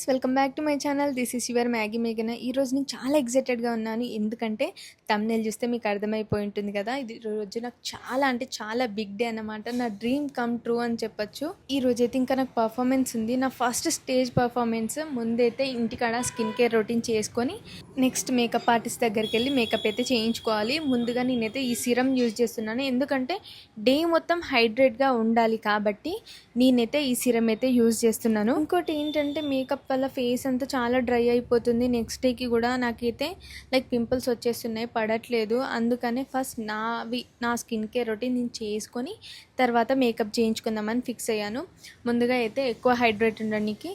Guys welcome back to my channel. This is your Maggie మేఘన. ఈ రోజు నేను చాలా ఎగ్జైటెడ్గా ఉన్నాను. ఎందుకంటే తమ్నేల్ చూస్తే మీకు అర్థమైపోయి ఉంటుంది కదా. ఇది రోజు నాకు చాలా అంటే చాలా బిగ్ డే అన్నమాట. నా డ్రీమ్ కమ్ ట్రూ అని చెప్పొచ్చు. ఈ రోజు అయితే ఇంకా నాకు పర్ఫార్మెన్స్ ఉంది. నా ఫస్ట్ స్టేజ్ పర్ఫార్మెన్స్ ముందైతే ఇంటికాడ స్కిన్ కేర్ రొటీన్ చేసుకొని నెక్స్ట్ మేకప్ ఆర్టిస్ట్ దగ్గరికి వెళ్ళి మేకప్ అయితే చేయించుకోవాలి. ముందుగా నేనైతే ఈ సిరం యూజ్ చేస్తున్నాను. ఎందుకంటే డే మొత్తం హైడ్రేట్గా ఉండాలి కాబట్టి నేనైతే ఈ సిరం అయితే యూజ్ చేస్తున్నాను. ఇంకోటి ఏంటంటే మేకప్ వల్ల ఫేస్ అంతా చాలా డ్రై అయిపోతుంది. నెక్స్ట్ డేకి కూడా నాకైతే లైక్ పింపుల్స్ వచ్చేస్తున్నాయి. పడట్లేదు. అందుకనే ఫస్ట్ నావి నా స్కిన్ కేర్ రొటీన్ నేను చేసుకొని తర్వాత మేకప్ చేయించుకుందామని ఫిక్స్ అయ్యాను. ముందుగా అయితే ఎక్కువ హైడ్రేట్ ఉండడానికి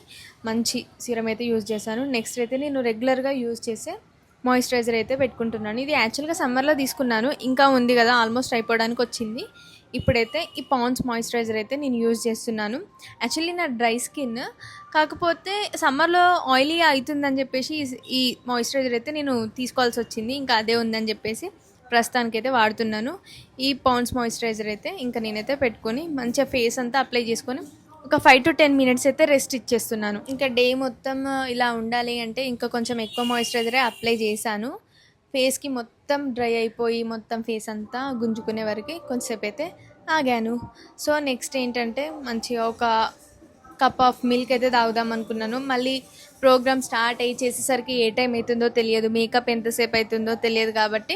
మంచి సిరం అయితే యూజ్ చేశాను. నెక్స్ట్ అయితే నేను రెగ్యులర్గా యూజ్ చేసే మాయిశ్చరైజర్ అయితే పెట్టుకుంటున్నాను. ఇది యాక్చువల్గా సమ్మర్లో తీసుకున్నాను. ఇంకా ఉంది కదా ఆల్మోస్ట్ అయిపోవడానికి వచ్చింది. ఇప్పుడైతే ఈ పాండ్స్ మాయిశ్చరైజర్ అయితే నేను యూజ్ చేస్తున్నాను. యాక్చువల్లీ నా డ్రై స్కిన్ కాకపోతే సమ్మర్లో ఆయిలీ అవుతుందని చెప్పేసి ఈ- ఈ మాయిశ్చరైజర్ అయితే నేను తీసుకోవాల్సి వచ్చింది. ఇంకా అదే ఉందని చెప్పేసి ప్రస్తుతానికైతే వాడుతున్నాను. ఈ పాండ్స్ మాయిశ్చరైజర్ అయితే ఇంకా నేనైతే పెట్టుకొని మంచిగా ఫేస్ అంతా అప్లై చేసుకొని ఒక ఫైవ్ టు టెన్ మినిట్స్ అయితే రెస్ట్ ఇచ్చేస్తున్నాను. ఇంకా డే మొత్తం ఇలా ఉండాలి అంటే ఇంకా కొంచెం ఎక్కువ మాయిశ్చరైజరే అప్లై చేశాను. ఫేస్కి మొత్తం డ్రై అయిపోయి మొత్తం ఫేస్ అంతా గుంజుకునే వరకు కొంచెంసేపు అయితే ఆగాను. సో నెక్స్ట్ ఏంటంటే మంచిగా ఒక కప్ ఆఫ్ మిల్క్ అయితే తాగుదాం అనుకున్నాను. మళ్ళీ ప్రోగ్రామ్ స్టార్ట్ అయ్యి చేసేసరికి ఏ టైం అవుతుందో తెలియదు. మేకప్ ఎంతసేపు అవుతుందో తెలియదు కాబట్టి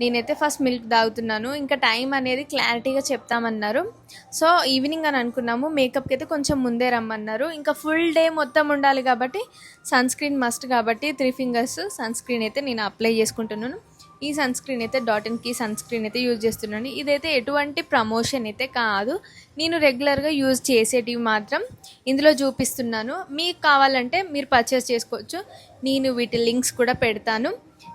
నేనైతే ఫస్ట్ మిల్క్ తాగుతున్నాను. ఇంకా టైం అనేది క్లారిటీగా చెప్తామన్నారు. సో ఈవినింగ్ అని అనుకున్నాము. మేకప్కి అయితే కొంచెం ముందే రమ్మన్నారు. ఇంకా ఫుల్ డే మొత్తం ఉండాలి కాబట్టి సన్ స్క్రీన్ మస్ట్ కాబట్టి త్రీ ఫింగర్స్ సన్ స్క్రీన్ అయితే నేను అప్లై చేసుకుంటున్నాను. ఈ సన్ స్క్రీన్ అయితే డాట్ అండ్ సన్ స్క్రీన్ అయితే యూజ్ చేస్తున్నాను. ఇదైతే ఎటువంటి ప్రమోషన్ అయితే కాదు. నేను రెగ్యులర్గా యూజ్ చేసేటివి మాత్రం ఇందులో చూపిస్తున్నాను. మీకు కావాలంటే మీరు పర్చేస్ చేసుకోవచ్చు. నేను వీటి లింక్స్ కూడా పెడతాను.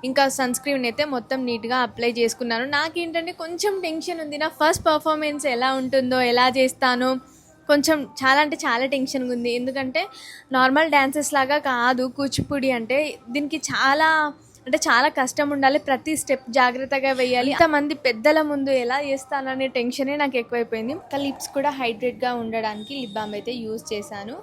ఇంకా సన్ స్క్రీన్ అయితే మొత్తం నీట్గా అప్లై చేసుకున్నాను. నాకేంటంటే కొంచెం టెన్షన్ ఉంది. నా ఫస్ట్ పర్ఫార్మెన్స్ ఎలా ఉంటుందో ఎలా చేస్తానో కొంచెం చాలా అంటే చాలా టెన్షన్గా ఉంది. ఎందుకంటే నార్మల్ డ్యాన్సెస్ లాగా కాదు. కూచిపూడి అంటే దీనికి చాలా అంటే చాలా కష్టం ఉండాలి. ప్రతి స్టెప్ జాగ్రత్తగా వేయాలి. ఇంతమంది పెద్దల ముందు ఎలా చేస్తాననే టెన్షనే నాకు ఎక్కువైపోయింది. ఇంకా లిప్స్ కూడా హైడ్రేట్గా ఉండడానికి లిప్ బామ్ అయితే యూజ్ చేశాను.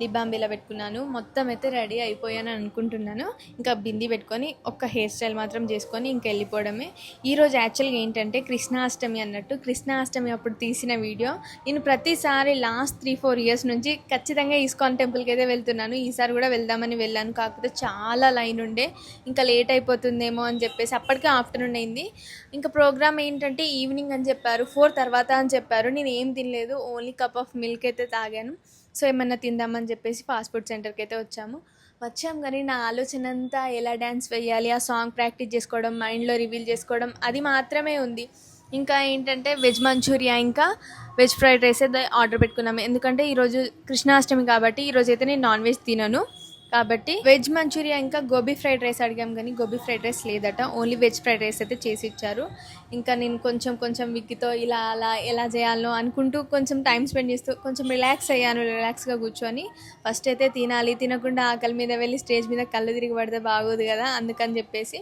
లిప్ బామ్ ఇలా పెట్టుకున్నాను. మొత్తం అయితే రెడీ అయిపోయాను అనుకుంటున్నాను. ఇంకా బింది పెట్టుకొని ఒక్క హెయిర్ స్టైల్ మాత్రం చేసుకొని ఇంకా వెళ్ళిపోవడమే. ఈరోజు యాక్చువల్గా ఏంటంటే కృష్ణాష్టమి అన్నట్టు. కృష్ణాష్టమి అప్పుడు తీసిన వీడియో. నేను ప్రతిసారి లాస్ట్ త్రీ ఫోర్ ఇయర్స్ నుంచి ఖచ్చితంగా ఈస్కాన్ టెంపుల్కి అయితే వెళ్తున్నాను. ఈసారి కూడా వెళ్దామని వెళ్ళాను. కాకపోతే చాలా లైన్ ఉండే. ఇంకా లేట్ అయిపోతుందేమో అని చెప్పేసి అప్పటికే ఆఫ్టర్నూన్ అయింది. ఇంకా ప్రోగ్రామ్ ఏంటంటే ఈవినింగ్ అని చెప్పారు. ఫోర్ తర్వాత అని చెప్పారు. నేను ఏం తినలేదు. ఓన్లీ కప్ ఆఫ్ మిల్క్ అయితే తాగాను. సో ఏమన్నా తిందామని చెప్పేసి ఫాస్ట్ ఫుడ్ సెంటర్కి అయితే వచ్చాము. వచ్చాం కానీ నా ఆలోచన అంతా ఎలా డ్యాన్స్ వేయాలి ఆ సాంగ్ ప్రాక్టీస్ చేసుకోవడం మైండ్లో రివీల్ చేసుకోవడం అది మాత్రమే ఉంది. ఇంకా ఏంటంటే వెజ్ మంచూరియా ఇంకా వెజ్ ఫ్రైడ్ రైస్ అయితే ఆర్డర్ పెట్టుకున్నాము. ఎందుకంటే ఈరోజు కృష్ణాష్టమి కాబట్టి ఈరోజు అయితే నేను నాన్ వెజ్ తినను. కాబట్టి వెజ్ మంచూరియా ఇంకా గోబీ ఫ్రైడ్ రైస్ అడిగాం కానీ గోబీ ఫ్రైడ్ రైస్ లేదట. ఓన్లీ వెజ్ ఫ్రైడ్ రైస్ అయితే చేసి ఇచ్చారు. ఇంకా నేను కొంచెం కొంచెం విక్కితో ఇలా అలా ఎలా చేయాలో అనుకుంటూ కొంచెం టైం స్పెండ్ చేస్తూ కొంచెం రిలాక్స్ అయ్యాను. రిలాక్స్గా కూర్చొని ఫస్ట్ అయితే తినాలి. తినకుండా ఆకలి మీద వెళ్ళి స్టేజ్ మీద కళ్ళు తిరిగి పడితే బాగోదు కదా అందుకని చెప్పేసి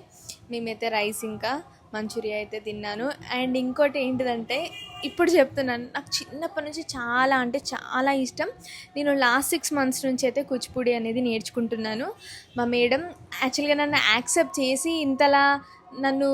మేమైతే రైస్ ఇంకా మంచూరియా అయితే తిన్నాను. అండ్ ఇంకోటి ఏంటిదంటే ఇప్పుడు చెప్తున్నాను నాకు చిన్నప్పటి నుంచి చాలా అంటే చాలా ఇష్టం. నేను లాస్ట్ సిక్స్ మంత్స్ నుంచి అయితే కూచిపూడి అనేది నేర్చుకుంటున్నాను. మా మేడం యాక్చువల్గా నన్ను యాక్సెప్ట్ చేసి ఇంతలా నన్ను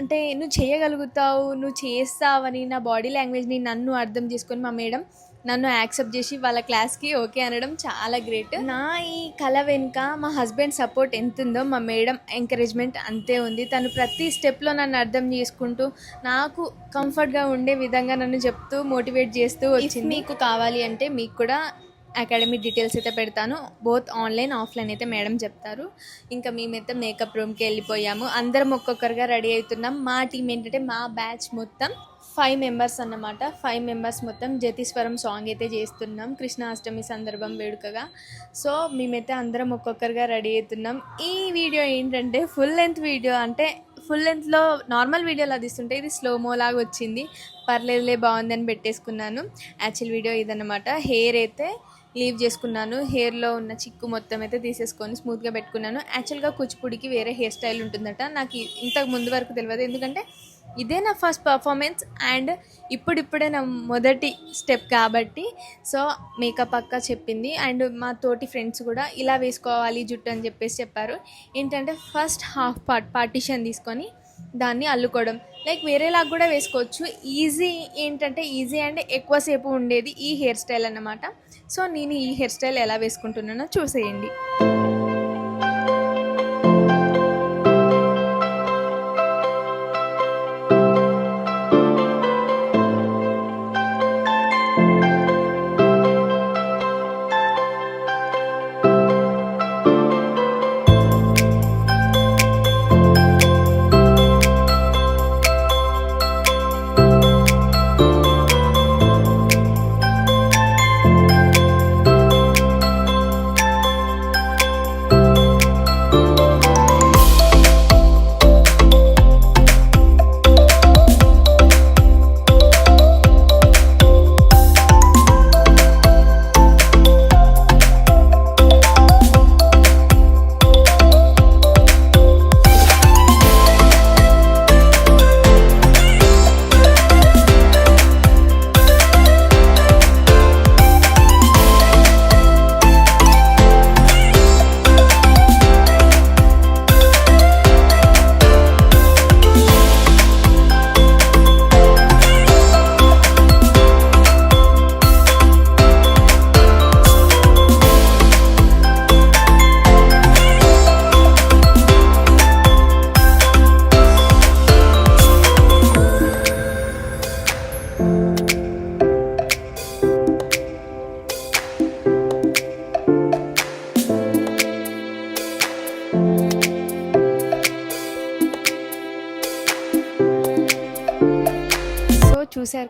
అంటే నువ్వు చేయగలుగుతావు నువ్వు చేస్తావని నా బాడీ లాంగ్వేజ్ని నన్ను అర్థం చేసుకొని మా మేడం నన్ను యాక్సెప్ట్ చేసి వాళ్ళ క్లాస్కి ఓకే అనడం చాలా గ్రేట్. నా ఈ కళ వెనుక మా హస్బెండ్ సపోర్ట్ ఎంత ఉందో మా మేడం ఎంకరేజ్మెంట్ అంతే ఉంది. తను ప్రతి స్టెప్లో నన్ను అర్థం చేసుకుంటూ నాకు కంఫర్ట్గా ఉండే విధంగా నన్ను చెప్తూ మోటివేట్ చేస్తూ వచ్చింది. మీకు కావాలి అంటే మీకు కూడా అకాడమీ డీటెయిల్స్ అయితే పెడతాను. బోత్ ఆన్లైన్ ఆఫ్లైన్ అయితే మేడం చెప్తారు. ఇంకా మేమైతే మేకప్ రూమ్కి వెళ్ళిపోయాము. అందరం ఒక్కొక్కరుగా రెడీ అవుతున్నాం. మా టీం ఏంటంటే మా బ్యాచ్ మొత్తం ఫైవ్ మెంబర్స్ అన్నమాట. ఫైవ్ మెంబర్స్ మొత్తం జ్యతిస్వరం సాంగ్ అయితే చేస్తున్నాం. కృష్ణాష్టమి సందర్భం వేడుకగా. సో మేమైతే అందరం ఒక్కొక్కరుగా రెడీ అవుతున్నాం. ఈ వీడియో ఏంటంటే ఫుల్ లెంత్ వీడియో అంటే ఫుల్ లెంత్లో నార్మల్ వీడియోలా తీస్తుంటే ఇది స్లోమో లాగా వచ్చింది. పర్లేదులే బాగుందని పెట్టేసుకున్నాను. యాక్చువల్ వీడియో ఇదన్నమాట. హెయిర్ అయితే లీవ్ చేసుకున్నాను. హెయిర్లో ఉన్న చిక్కు మొత్తం అయితే తీసేసుకొని స్మూత్గా పెట్టుకున్నాను. యాక్చువల్గా కూచిపూడికి వేరే హెయిర్ స్టైల్ ఉంటుందట. నాకు ఇంతకు ముందు వరకు తెలియదు. ఎందుకంటే ఇదే నా ఫస్ట్ పర్ఫార్మెన్స్ అండ్ ఇప్పుడిప్పుడే నా మొదటి స్టెప్ కాబట్టి. సో మేకప్ అక్క చెప్పింది అండ్ మా తోటి ఫ్రెండ్స్ కూడా ఇలా వేసుకోవాలి జుట్టు అని చెప్పేసి చెప్పారు. ఏంటంటే ఫస్ట్ హాఫ్ పార్ట్ పార్టిషన్ తీసుకొని దాన్ని అల్లుకోవడం. లైక్ వేరేలాగా కూడా వేసుకోవచ్చు. ఈజీ ఏంటంటే ఈజీ అండ్ ఎక్కువసేపు ఉండేది ఈ హెయిర్ స్టైల్ అన్నమాట. సో నేను ఈ హెయిర్ స్టైల్ ఎలా వేసుకుంటున్నానో చూసేయండి.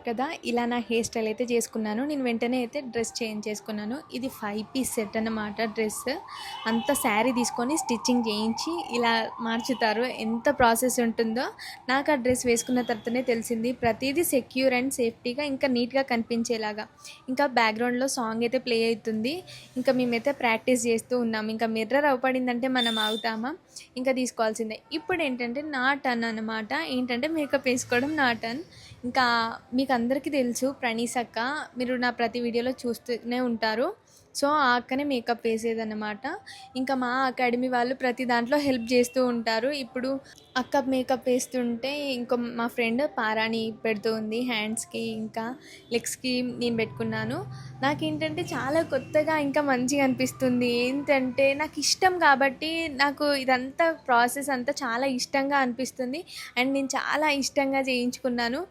చూశారు కదా ఇలా నా హెయిర్ స్టైల్ అయితే చేసుకున్నాను. నేను వెంటనే అయితే డ్రెస్ చేంజ్ చేసుకున్నాను. ఇది ఫైవ్ పీస్ సెట్ అన్నమాట డ్రెస్. అంత శారీ తీసుకొని స్టిచ్చింగ్ చేయించి ఇలా మార్చుతారు. ఎంత ప్రాసెస్ ఉంటుందో నాకు ఆ డ్రెస్ వేసుకున్న తర్వాతనే తెలిసింది. ప్రతిదీ సెక్యూర్ అండ్ సేఫ్టీగా ఇంకా నీట్గా కనిపించేలాగా. ఇంకా బ్యాక్గ్రౌండ్లో సాంగ్ అయితే ప్లే అవుతుంది. ఇంకా మేమైతే ప్రాక్టీస్ చేస్తూ ఉన్నాం. ఇంకా మిర్రర్ అవపడిందంటే మనం ఆగుతామా? ఇంకా తీసుకోవాల్సిందే. ఇప్పుడు ఏంటంటే నా టర్న్ అన్నమాట. ఏంటంటే మేకప్ వేసుకోవడం నా టర్న్ ఇంకా మీకు అందరికీ తెలుసు ప్రణీస్ అక్క మీరు నా ప్రతి వీడియోలో చూస్తూనే ఉంటారు. సో ఆ అక్కనే మేకప్ వేసేదన్నమాట. ఇంకా మా అకాడమీ వాళ్ళు ప్రతి దాంట్లో హెల్ప్ చేస్తూ ఉంటారు. ఇప్పుడు అక్క మేకప్ వేస్తుంటే ఇంకో మా ఫ్రెండ్ పారాణి పెడుతూ ఉంది హ్యాండ్స్కి ఇంకా లెగ్స్కి నేను పెట్టుకున్నాను. నాకేంటంటే చాలా కొత్తగా ఇంకా మంచిగా అనిపిస్తుంది. ఏంటంటే నాకు ఇష్టం కాబట్టి నాకు ఇదంతా ప్రాసెస్ అంతా చాలా ఇష్టంగా అనిపిస్తుంది. అండ్ నేను చాలా ఇష్టంగా చేయించుకున్నాను.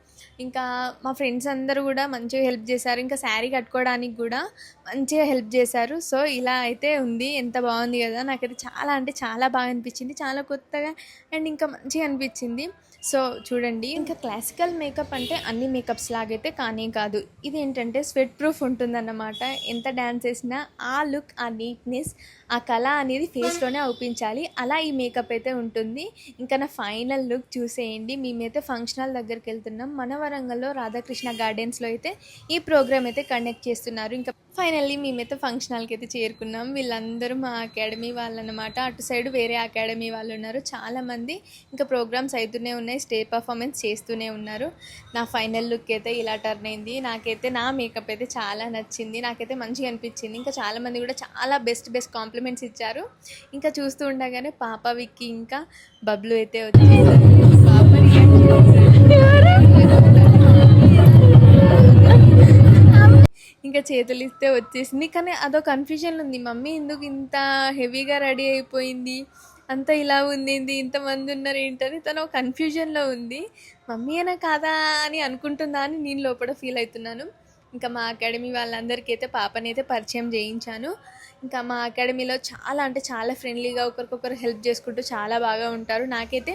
ఇంకా మా ఫ్రెండ్స్ అందరూ కూడా మంచిగా హెల్ప్ చేశారు. ఇంకా శారీ కట్టుకోవడానికి కూడా మంచిగా హెల్ప్ చేశారు. సో ఇలా అయితే ఉంది. ఎంత బాగుంది కదా. నాకైతే చాలా అంటే చాలా బాగా అనిపించింది. చాలా కొత్తగా అండ్ ఇంకా మంచిగా అనిపించింది. సో చూడండి ఇంకా క్లాసికల్ మేకప్ అంటే అన్ని మేకప్స్ లాగైతే కానీ కాదు. ఇది ఏంటంటే స్వెట్ ప్రూఫ్ ఉంటుందన్నమాట. ఎంత డ్యాన్స్ వేసినా ఆ లుక్ ఆ నీట్నెస్ ఆ కళ అనేది ఫేస్లోనే అవుపించాలి. అలా ఈ మేకప్ అయితే ఉంటుంది. ఇంకా నా ఫైనల్ లుక్ చూసేయండి. మేమైతే ఫంక్షనల్ దగ్గరికి వెళ్తున్నాం. మన వరంగల్లో రాధాకృష్ణ గార్డెన్స్లో అయితే ఈ ప్రోగ్రామ్ అయితే కండక్ట్ చేస్తున్నారు. ఇంకా ఫైనల్లీ మేమైతే ఫంక్షనల్కి అయితే చేరుకున్నాం. వీళ్ళందరూ మా అకాడమీ వాళ్ళు అనమాట అటు సైడ్ వేరే అకాడమీ వాళ్ళు ఉన్నారు. చాలామంది ఇంకా ప్రోగ్రామ్స్ అవుతూనే ఉన్నాయి. స్టేజ్ పర్ఫార్మెన్స్ చేస్తూనే ఉన్నారు. నా ఫైనల్ లుక్ అయితే ఇలా టర్న్ అయింది. నాకైతే నా మేకప్ అయితే చాలా నచ్చింది. నాకైతే మంచిగా అనిపించింది. ఇంకా చాలామంది కూడా చాలా బెస్ట్ బెస్ట్ కాంప్లిమెంట్స్ ఇచ్చారు. ఇంకా చూస్తూ ఉండగానే పాప విక్కి ఇంకా బబ్లు అయితే వచ్చింది ఇంకా చేతులు ఇస్తే వచ్చేసింది. కానీ అదో కన్ఫ్యూజన్ ఉంది మమ్మీ ఎందుకు ఇంత హెవీగా రెడీ అయిపోయింది? అంత ఇలా ఉంది ఇంతమంది ఉన్నారు ఏంటని తను కన్ఫ్యూజన్లో ఉంది. మమ్మీ అయినా కాదా అని అనుకుంటుందా అని నేను లోపల ఫీల్ అవుతున్నాను. ఇంకా మా అకాడమీ వాళ్ళందరికీ అయితే పాపని అయితే పరిచయం చేయించాను. ఇంకా మా అకాడమీలో చాలా అంటే చాలా ఫ్రెండ్లీగా ఒకరికొకరు హెల్ప్ చేసుకుంటూ చాలా బాగా ఉంటారు. నాకైతే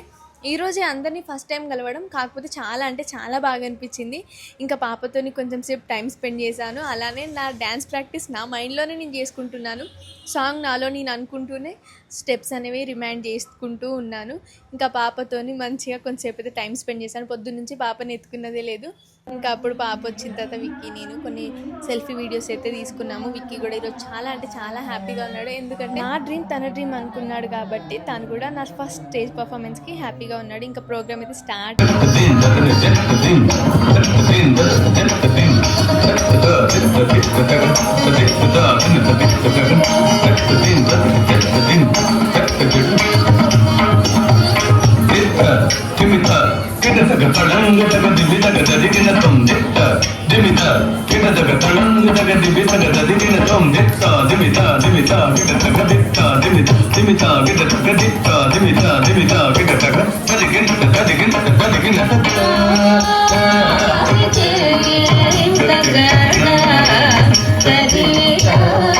ఈరోజే అందరినీ ఫస్ట్ టైం కలవడం కాకపోతే చాలా అంటే చాలా బాగా అనిపించింది. ఇంకా పాపతోని కొంచెం సేపు టైం స్పెండ్ చేశాను. అలానే నా డ్యాన్స్ ప్రాక్టీస్ నా మైండ్లోనే నేను చేసుకుంటున్నాను. సాంగ్ నాలో నేను అనుకుంటూనే స్టెప్స్ అనేవి రిమైండ్ చేసుకుంటూ ఉన్నాను. ఇంకా పాపతోని మంచిగా కొంచెంసేపు అయితే టైం స్పెండ్ చేశాను. పొద్దున్న నుంచి పాపని ఎత్తుకున్నదే లేదు. ఇంకా అప్పుడు పాప వచ్చిన తర్వాత విక్కీ నేను కొన్ని సెల్ఫీ వీడియోస్ అయితే తీసుకున్నాము. విక్కీ కూడా ఈరోజు చాలా అంటే చాలా హ్యాపీగా ఉన్నాడు. ఎందుకంటే నా డ్రీమ్ తన డ్రీమ్ అనుకున్నాడు కాబట్టి తను కూడా నా ఫస్ట్ స్టేజ్ పర్ఫార్మెన్స్కి హ్యాపీగా హ్యాపీగా ఉన్నాడు. ఇంకా ప్రోగ్రామ్ అయితే start Dikta, dimita, kita sekarang dalam dalam dimita kita dikita tom dikta. Dimita, kita tabita, kita dimita, kita dimita, ditta, dimita, dimita, kita taka ditta, dimita, dimita, kita taka ditta, dimita, dimita, kita taka, tadigin, tadigin, tadigin, tadigin, tadigin, tadigin,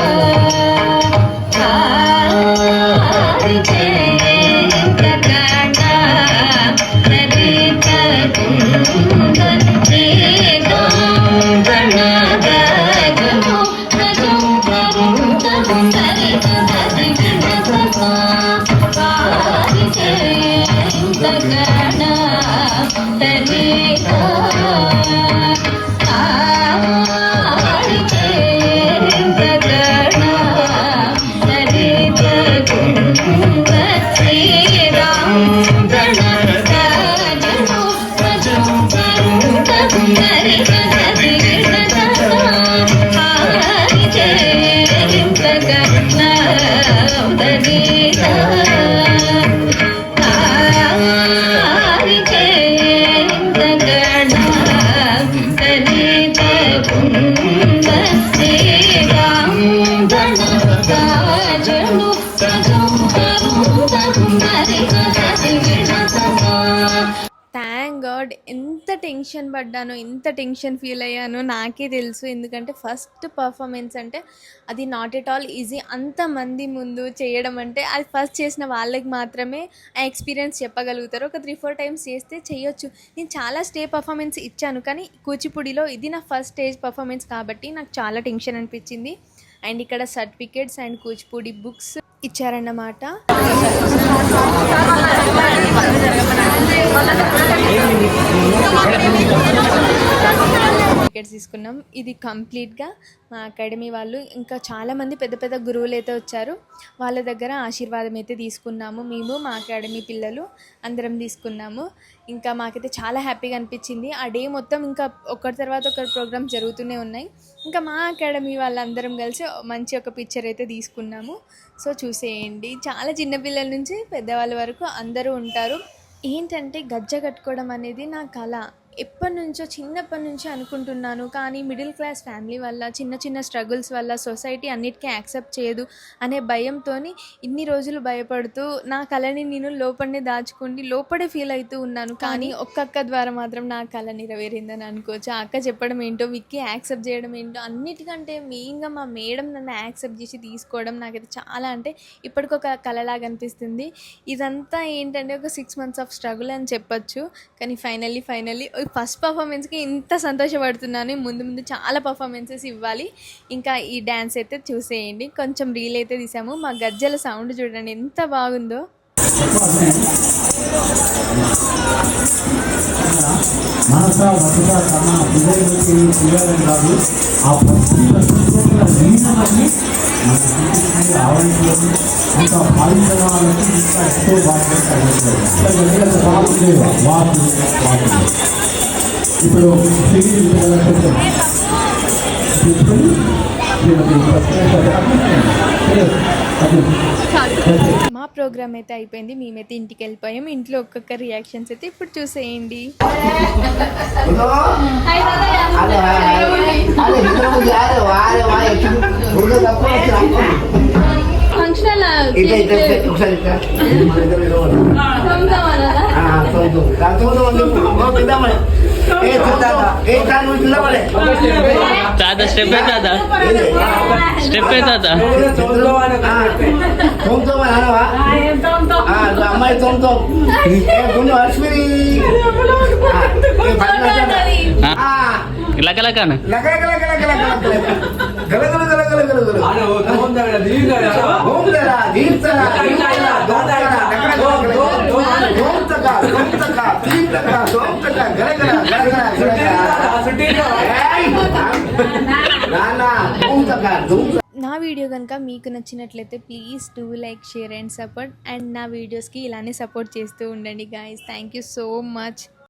thank God ఎంత tension పడ్డాను ఎంత tension feel అయ్యానో నాకే తెలుసు. ఎందుకంటే first performance అంటే అది not at all easy అంతమంది ముందు చేయడం అంటే అది ఫస్ట్ చేసిన వాళ్ళకి మాత్రమే ఆ ఎక్స్పీరియన్స్ చెప్పగలుగుతారు. ఒక త్రీ ఫోర్ టైమ్స్ చేస్తే చేయొచ్చు. నేను చాలా స్టే పర్ఫార్మెన్స్ ఇచ్చాను. కానీ కూచిపూడిలో ఇది నా ఫస్ట్ స్టేజ్ పర్ఫార్మెన్స్ కాబట్టి నాకు చాలా టెన్షన్ అనిపించింది. అండ్ ఇక్కడ సర్టిఫికేట్స్ అండ్ కూచిపూడి బుక్స్ ఇచ్చారన్నమాట. తీసుకున్నాం. ఇది కంప్లీట్గా మా అకాడమీ వాళ్ళు ఇంకా చాలామంది పెద్ద పెద్ద గురువులు అయితే వచ్చారు. వాళ్ళ దగ్గర ఆశీర్వాదం అయితే తీసుకున్నాము. మేము మా అకాడమీ పిల్లలు అందరం తీసుకున్నాము. ఇంకా మాకైతే చాలా హ్యాపీగా అనిపించింది. ఆ డే మొత్తం ఇంకా ఒకరి తర్వాత ఒకరి ప్రోగ్రామ్ జరుగుతూనే ఉన్నాయి. ఇంకా మా అకాడమీ వాళ్ళందరం కలిసి మంచి ఒక పిక్చర్ అయితే తీసుకున్నాము. సో చూసేయండి. చాలా చిన్నపిల్లల నుంచి పెద్దవాళ్ళ వరకు అందరూ ఉంటారు. ఏంటంటే గజ్జ కట్టుకోవడం అనేది నా కళ. ఎప్పటి నుంచో చిన్నప్పటి నుంచి అనుకుంటున్నాను. కానీ మిడిల్ క్లాస్ ఫ్యామిలీ వల్ల చిన్న చిన్న స్ట్రగుల్స్ వల్ల సొసైటీ అన్నిటికీ యాక్సెప్ట్ చేయదు అనే భయంతో ఇన్ని రోజులు భయపడుతూ నా కళని నేను లోపలనే దాచుకుండి లోపడే ఫీల్ అవుతూ ఉన్నాను. కానీ ఒక్క అక్క ద్వారా మాత్రం నా కళ నెరవేరిందని అనుకోవచ్చు. ఆ అక్క చెప్పడం ఏంటో విక్కీ యాక్సెప్ట్ చేయడం ఏంటో అన్నిటికంటే మెయిన్గా మా మేడం నన్ను యాక్సెప్ట్ చేసి తీసుకోవడం నాకైతే చాలా అంటే ఇప్పటికొక కళలాగా అనిపిస్తుంది. ఇదంతా ఏంటంటే ఒక సిక్స్ మంత్స్ ఆఫ్ స్ట్రగుల్ అని చెప్పొచ్చు. కానీ ఫైనల్లీ ఫైనల్లీ ఫస్ట్ పర్ఫార్మెన్స్కి ఇంత సంతోషపడుతున్నాను. ముందు ముందు చాలా పర్ఫార్మెన్సెస్ ఇవ్వాలి. ఇంకా ఈ డ్యాన్స్ అయితే చూసేయండి. కొంచెం రీల్ అయితే తీసాము. మా గజ్జల సౌండ్ చూడండి ఎంత బాగుందో. మనస వసత కన్నా హృదయంలోకి కాదు. ఆ ఇప్పుడు మా ప్రోగ్రామ్ అయితే అయిపోయింది. మేమైతే ఇంటికి వెళ్ళిపోయాం. ఇంట్లో ఒక్కొక్క రియాక్షన్స్ అయితే ఇప్పుడు చూసేయండి. ఫంక్షన్ ఇట్లా ఇట్లా ఒకసారి ఇట్లా మన ఇద్దరు ఇద్దరు ఉన్నారు. ఆ, తోడు. దా, తోడు అని చెప్పు. ఓ, తిందామని. ఏ నా వీడియో కనుక మీకు నచ్చినట్లయితే please do like share and support and నా వీడియోస్కి ఇలానే సపోర్ట్ చేస్తూ ఉండండి guys thank you so much